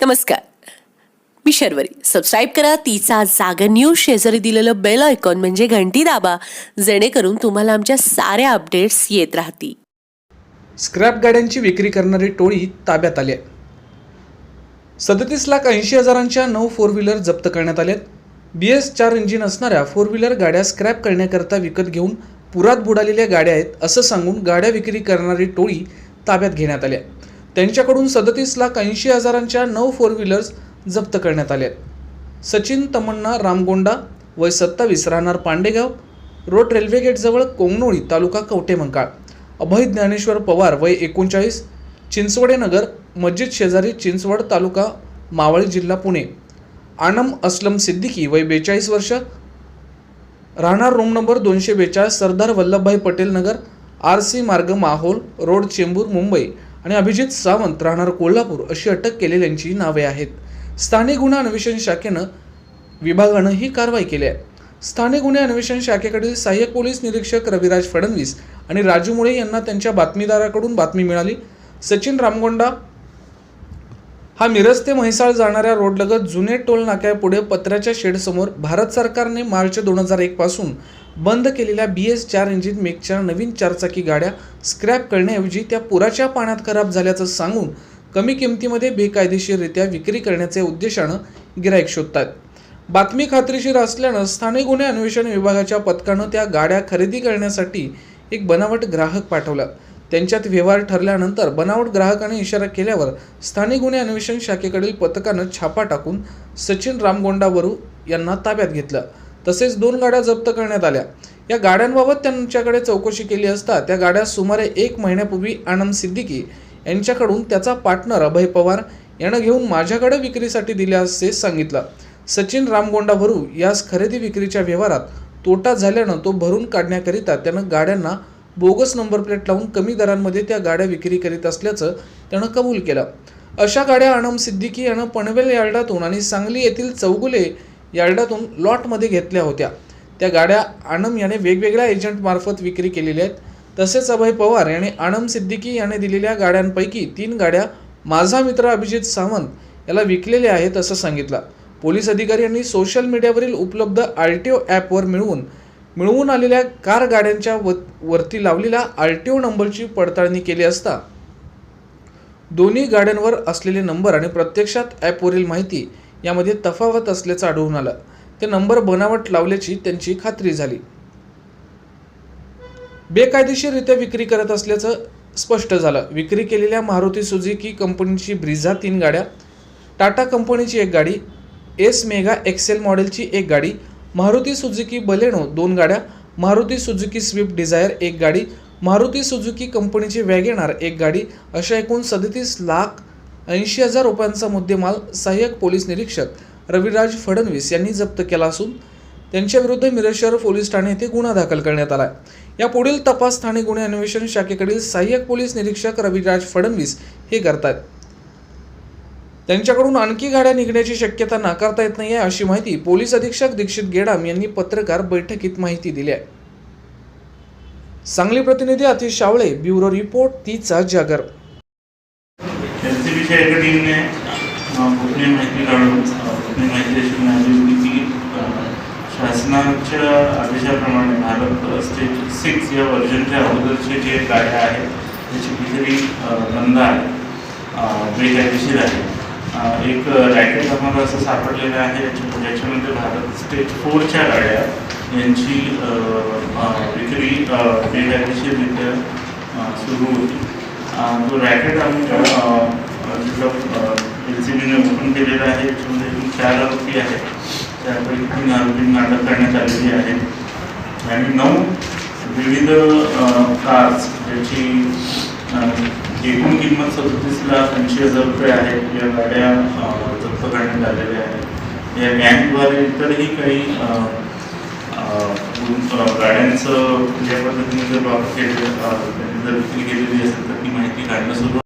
नमस्कार. मी शर्वरी. सबस्क्राईब करा तिचा जागा न्यूज शेजारी दिलेलं बेल आयकॉन म्हणजे घंटी दाबा जेणेकरून तुम्हाला आमच्या साऱ्या अपडेट्स येत राहतील. स्क्रॅप गाड्यांची विक्री करणारी टोळी ताब्यात आली आहे. सदतीस लाख ऐंशी हजारांच्या नऊ फोर व्हीलर जप्त करण्यात आल्या बी एस चार इंजिन असणाऱ्या फोर व्हीलर गाड्या स्क्रॅप करण्याकरता विकत घेऊन पुरात बुडालेल्या गाड्या आहेत असं सांगून गाड्या विक्री करणारी टोळी ताब्यात घेण्यात आल्या त्यांच्याकडून सदतीस लाख ऐंशी हजारांच्या नऊ फोर व्हीलर्स जप्त करण्यात आल्या आहेत. सचिन तमन्ना रामगोंडा वय सत्तावीस राहणार पांडेगाव रोड रेल्वे गेटजवळ कोंगनोळी तालुका कवटेमंकाळ अभय ज्ञानेश्वर पवार वय एकोणचाळीस चिंचवडेनगर मस्जिद शेजारी चिंचवड तालुका मावळ जिल्हा पुणे आनम असलम सिद्दीकी वय बेचाळीस वर्ष राहणार रूम नंबर दोनशे बेचाळीस Sardar Vallabhbhai Patel Nagar R C Marg Mahul road Chembur Mumbai आणि अभिजित सावंत राहणार कोल्हापूर अशी अटक केलेल्यांची नावे आहेत. स्थानिक गुन्हा अन्वेषण शाखेनं विभागानं ही कारवाई केली आहे. स्थानिक गुन्हे अन्वेषण शाखेकडील सहाय्यक पोलीस निरीक्षक रविराज फडणवीस आणि राजू मुळे यांना त्यांच्या बातमीदाराकडून बातमी मिळाली. सचिन रामगोंडा हा मिरज ते म्हैसाळ जाणाऱ्या रोडलगत जुने टोल नाक्यापुढे पत्र्याच्या शेडसमोर भारत सरकारने मार्च दोन हजार एकपासून बंद केलेल्या बी एस चार इंजिन मेकच्या नवीन चारचाकी गाड्या स्क्रॅप करण्याऐवजी त्या पुराच्या पाण्यात खराब झाल्याचं सांगून कमी किमतीमध्ये बेकायदेशीररित्या विक्री करण्याच्या उद्देशानं गिराईक शोधतात. बातमी खात्रीशीर असल्यानं स्थानिक गुन्हे अन्वेषण विभागाच्या पथकानं त्या गाड्या खरेदी करण्यासाठी एक बनावट ग्राहक पाठवला. त्यांच्यात व्यवहार ठरल्यानंतर बनावट ग्राहकाने इशारा केल्यावर स्थानिक गुन्हे अन्वेषण शाखेकडील पथकानं छापा टाकून सचिन रामगोंडावरू यांना ताब्यात घेतलं. तसेच दोन गाड्या जप्त करण्यात आल्या. या गाड्यांबाबत त्यांच्याकडे चौकशी केली असता त्या गाड्या सुमारे एक महिन्यापूर्वी आनंद सिद्दीकी यांच्याकडून त्याचा पार्टनर अभय पवार यानं घेऊन माझ्याकडे विक्रीसाठी दिल्या असे सांगितलं. सचिन रामगोंडा भरू यास खरेदी विक्रीच्या व्यवहारात तोटा झाल्यानं तो भरून काढण्याकरिता त्यानं गाड्यांना बोगस नंबर प्लेट लावून कमी दरांमध्ये त्या गाड्या विक्री करीत असल्याचं त्यानं कबूल केलं. अशा गाड्या आनम सिद्दीकी यानं पनवेल यार्डातून आणि सांगली येथील चौगुले यार्डातून लॉटमध्ये घेतल्या होत्या. त्या गाड्या आनम याने वेगवेगळ्या एजंटमार्फत विक्री केलेल्या आहेत. तसेच अभय पवार याने आनम सिद्दीकी याने दिलेल्या गाड्यांपैकी तीन गाड्या माझा मित्र अभिजित सावंत याला विकलेल्या आहेत असं सांगितलं. पोलीस अधिकारी यांनी सोशल मीडियावरील उपलब्ध आर टी ओ ॲपवर मिळवून मिळवून आलेल्या कार गाड्यांच्या व वरती लावलेल्या आर टी ओ नंबरची पडताळणी केली असता दोन्ही गाड्यांवर असलेले नंबर आणि प्रत्यक्षात ॲपवरील माहिती यामध्ये तफावत असल्याचं आढळून आलं. ते नंबर बनावट लावल्याची त्यांची खात्री झाली. बेकायदेशीररित्या विक्री करत असल्याचं स्पष्ट झालं. विक्री केलेल्या मारुती सुझुकी कंपनीची ब्रिझा तीन गाड्या टाटा कंपनीची एक गाडी एस मेगा एक्सेल मॉडेलची एक गाडी मारुती सुझुकी बलेनो दोन गाड्या मारुती सुझुकी स्विफ्ट डिझायर एक गाडी मारुती सुझुकी कंपनीची वॅगेनार एक गाडी अशा एकूण सदतीस लाख ऐंशी हजार रुपयांचा मुद्देमाल सहाय्यक पोलीस निरीक्षक रविराज फडणवीस यांनी जप्त केला असून त्यांच्याविरुद्ध मिरज शहर पोलीस ठाणे येथे गुन्हा दाखल करण्यात आला या पुढील तपास ठाणे गुन्हे अन्वेषण शाखेकडील सहाय्यक पोलीस निरीक्षक रविराज फडणवीस हे करतात त्यांच्याकडून आणखी गाड्या निघण्याची शक्यता नाकारता येत नाही आहे अशी माहिती पोलीस अधीक्षक दीक्षित गेडाम यांनी पत्रकार बैठकीत माहिती दिली आहे. सांगली प्रतिनिधी अतिश शावळे ब्युरो रिपोर्ट तीचा जागर. एनसीबीच्या एका टीमने गोपनीय माहिती काढून अ, गोपनीय माहिती अशी मिळाली होती की शासनाच्या आदेशाप्रमाणे भारत स्टेट सिक्स या वर्जनच्या अगोदरचे जे गाड्या आहेत त्याची विक्री बंद आहे बेकायदेशीर आहे एक रॅकेट आम्हाला असं सापडलेलं आहे ज्याच्यामध्ये भारत स्टेट फोरच्या गाड्या यांची विक्री बेकायदेशीररित्या सुरू होती तो रॅकेट आम्ही एल सी बीने ओपन केलेला आहे त्याच्यामध्ये एकूण चार आरोपी आहेत त्यापैकी तीन आरोपींना अटक करण्यात आलेली आहे आणि नऊ विविध कार्स ज्याची एकूण किंमत सदतीस लाख ऐंशी हजार रुपये आहे. या गाड्या जप्त करण्यात आलेल्या आहेत. या गँगद्वारे इतरही काही गाड्यांचं ज्या पद्धतीने जर वापर केले त्यांनी जर विक्री केलेली असेल तर ती माहिती काढणं सुरू